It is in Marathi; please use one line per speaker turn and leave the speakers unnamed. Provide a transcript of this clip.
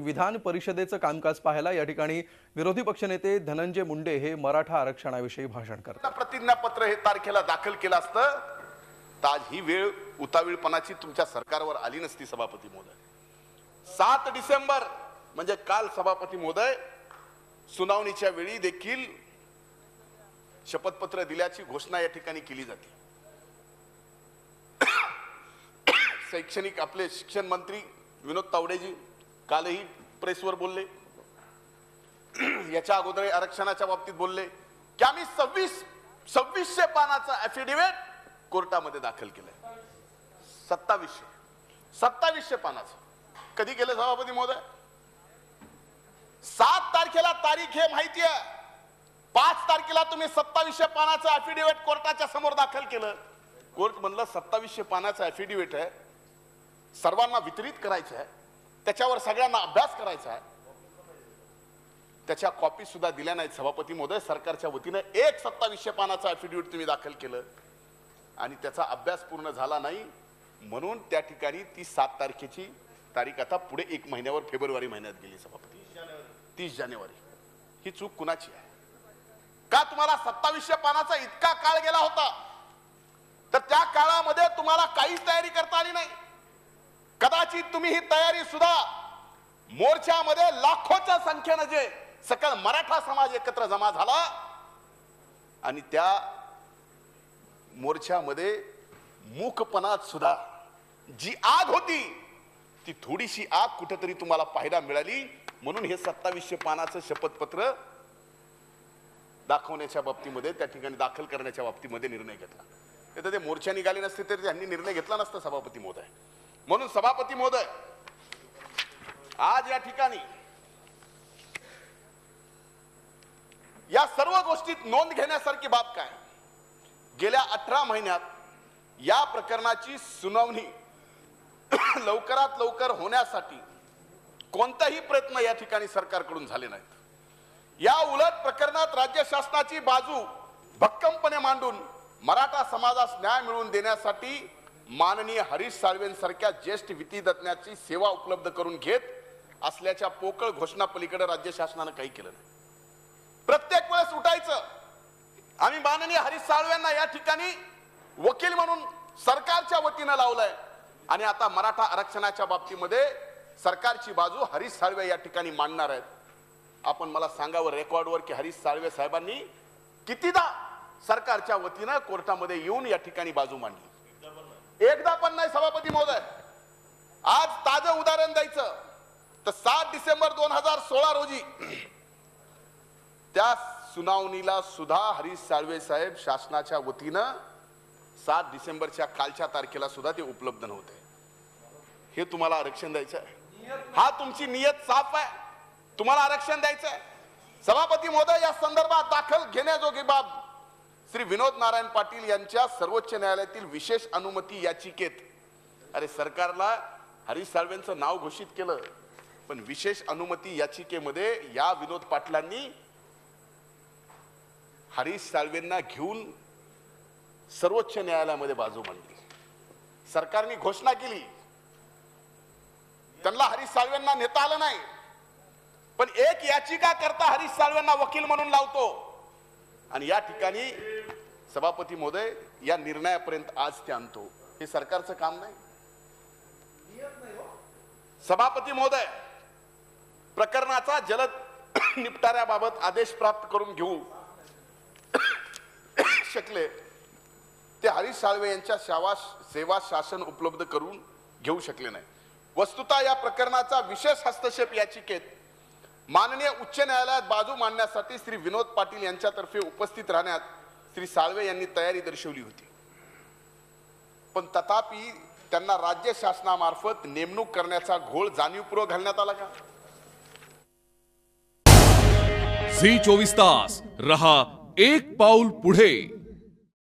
विधान परिषदेचं कामकाज पाहायला या ठिकाणी विरोधी पक्षनेते धनंजय मुंडे हे मराठा आरक्षणाविषयी भाषण करतात.
प्रतिज्ञापत्र हे तारखेला दाखल केलं असतं? तर आज ही वेळ उतावीळपणाची तुमच्या सरकारवर आली नसती सभापती महोदय. सात डिसेंबर म्हणजे काल सभापती महोदय सुनावणीच्या वेळी देखील शपथपत्र दिल्याची घोषणा या ठिकाणी केली जाते. शैक्षणिक आपले शिक्षण मंत्री विनोद तावडेजी कालही प्रेसवर बोलले. याच्या अगोदर आरक्षणाच्या बाबतीत बोलले. की आम्ही सव्वीस सव्वीसशे पानाचा ऍफिडेव्हिट कोर्टामध्ये दाखल केलंय. सत्तावीसशे. सत्तावीसशे पानाचं. कधी केलं सभापती महोदय? सात तारखेला तारीख हे माहिती आहे. पाच तारखेला तुम्ही सत्तावीसशे पानाचं ऍफिडेव्हिट कोर्टाच्या समोर दाखल केलं. कोर्ट म्हणलं सत्तावीसशे पानाचं ऍफिडेव्हिट आहे. सर्वांना वितरित करायचं आहे. त्याच्यावर सगळ्यांना अभ्यास करायचा आहे. त्याच्या कॉपी सुद्धा दिल्या नाहीत सभापती महोदय सरकारच्या वतीनं एक सत्तावीसशे पानाचं ऍफिडेव्हिट तुम्ही दाखल केलं. आणि त्याचा अभ्यास पूर्ण झाला नाही. म्हणून त्या ठिकाणी ती सात तारखेची तारीख आता पुढे एक महिन्यावर फेब्रुवारी महिन्यात गेली सभापती. तीस जानेवारी. ही चूक कुणाची आहे? का तुम्हाला सत्तावीसशे पानाचा इतका काळ गेला होता? तर त्या काळामध्ये तुम्हाला काहीच तयारी करता आली नाही. कदाचित तुम्ही ही तयारी सुद्धा मोर्चामध्ये लाखोच्या संख्येनं जे सकल मराठा समाज एकत्र जमा झाला आणि त्या मोर्चामध्ये मूकपणात सुद्धा जी आग होती ती थोडीशी आग कुठेतरी तुम्हाला पाहायला मिळाली. म्हणून हे सत्तावीसशे पानाचं शपथपत्र दाखवण्याच्या बाबतीमध्ये त्या ठिकाणी दाखल करण्याच्या बाबतीमध्ये निर्णय घेतला. तर ते मोर्चा निघाले नसते तरी त्यांनी निर्णय घेतला नसता सभापती महोदय. म्हणून सभापती महोदय आज या ठिकाणी या सर्व गोष्टीत नोंद घेण्यासारखी बाब काय? गेल्या अठरा महिन्यात या प्रकरणाची सुनावणी लवकरात लवकर होण्यासाठी कोणताही प्रयत्न या ठिकाणी सरकारकडून झाले नाहीत. या उलट प्रकरणात राज्य शासनाची बाजू भक्कमपणे मांडून मराठा समाजास न्याय मिळवून देण्यासाठी माननीय हरीश साळवेंसारख्या ज्येष्ठ विधितज्ञाची सेवा उपलब्ध करून घेत असल्याच्या पोकळ घोषणा पलीकडे राज्य शासनानं काही केलं नाही. प्रत्येक वेळेस उठायचं. आम्ही माननीय हरीश साळवेंना या ठिकाणी वकील म्हणून सरकारच्या वतीनं लावलंय. आणि आता मराठा आरक्षणाच्या बाबतीमध्ये सरकारची बाजू हरीश साळवे या ठिकाणी मांडणार आहेत. आपण मला सांगावं रेकॉर्डवर की हरीश साळवे साहेबांनी कितीदा सरकारच्या वतीनं कोर्टामध्ये येऊन या ठिकाणी बाजू मांडली. एकदा पण नाही सभापती महोदय. आज ताजं उदाहरण द्यायचं. तर सात डिसेंबर दोन हजार सोळा रोजी त्या सुनावणीला सुद्धा हरीश साळवे साहेब शासनाच्या वतीनं सात डिसेंबरच्या कालच्या तारखेला सुद्धा ते उपलब्ध नव्हते. हे तुम्हाला आरक्षण द्यायचं आहे. हा तुमची नियत साफ आहे. तुम्हाला आरक्षण द्यायचं आहे. सभापती महोदय या संदर्भात दाखल घेण्याजोगी बाब श्री विनोद नारायण पाटील यांच्या सर्वोच्च न्यायालयातील विशेष अनुमती याचिकेत. अरे सरकारला हरीश साळवेंचं नाव घोषित केलं पण विशेष अनुमती याचिकेमध्ये या विनोद पाटलांनी हरीश साळवेंना घेऊन सर्वोच्च न्यायालयामध्ये बाजू मांडली. सरकारने घोषणा केली. त्यांना हरीश साळवेंना नेता आलं नाही. पण एक याचिका करता हरीश साळवेंना वकील म्हणून लावतो. आणि या ठिकाणी सभापती महोदय या निर्णयापर्यंत आज ते आणतो. हे सरकारचं काम नाही. सभापती महोदय प्रकरणाचा जलद निपटाऱ्याबाबत आदेश प्राप्त करून घेऊ शकले ते हरीश साळवे यांच्या सेवा सेवा शासन उपलब्ध करून घेऊ शकले नाही. वस्तुता या प्रकरणाचा विशेष हस्तक्षेप याचिकेत माननीय उच्च न्यायालयात बाजू मांडण्यासाठी श्री विनोद पाटील यांच्यातर्फे उपस्थित राहण्यात श्री साळवे यांनी तयारी दर्शवली होती. पण तथापि त्यांना राज्य शासनामार्फत नेमणूक करण्याचा घोळ जाणीवपूर्वक घालण्यात आला का?
झी चोवीस तास. रहा एक पाऊल पुढे.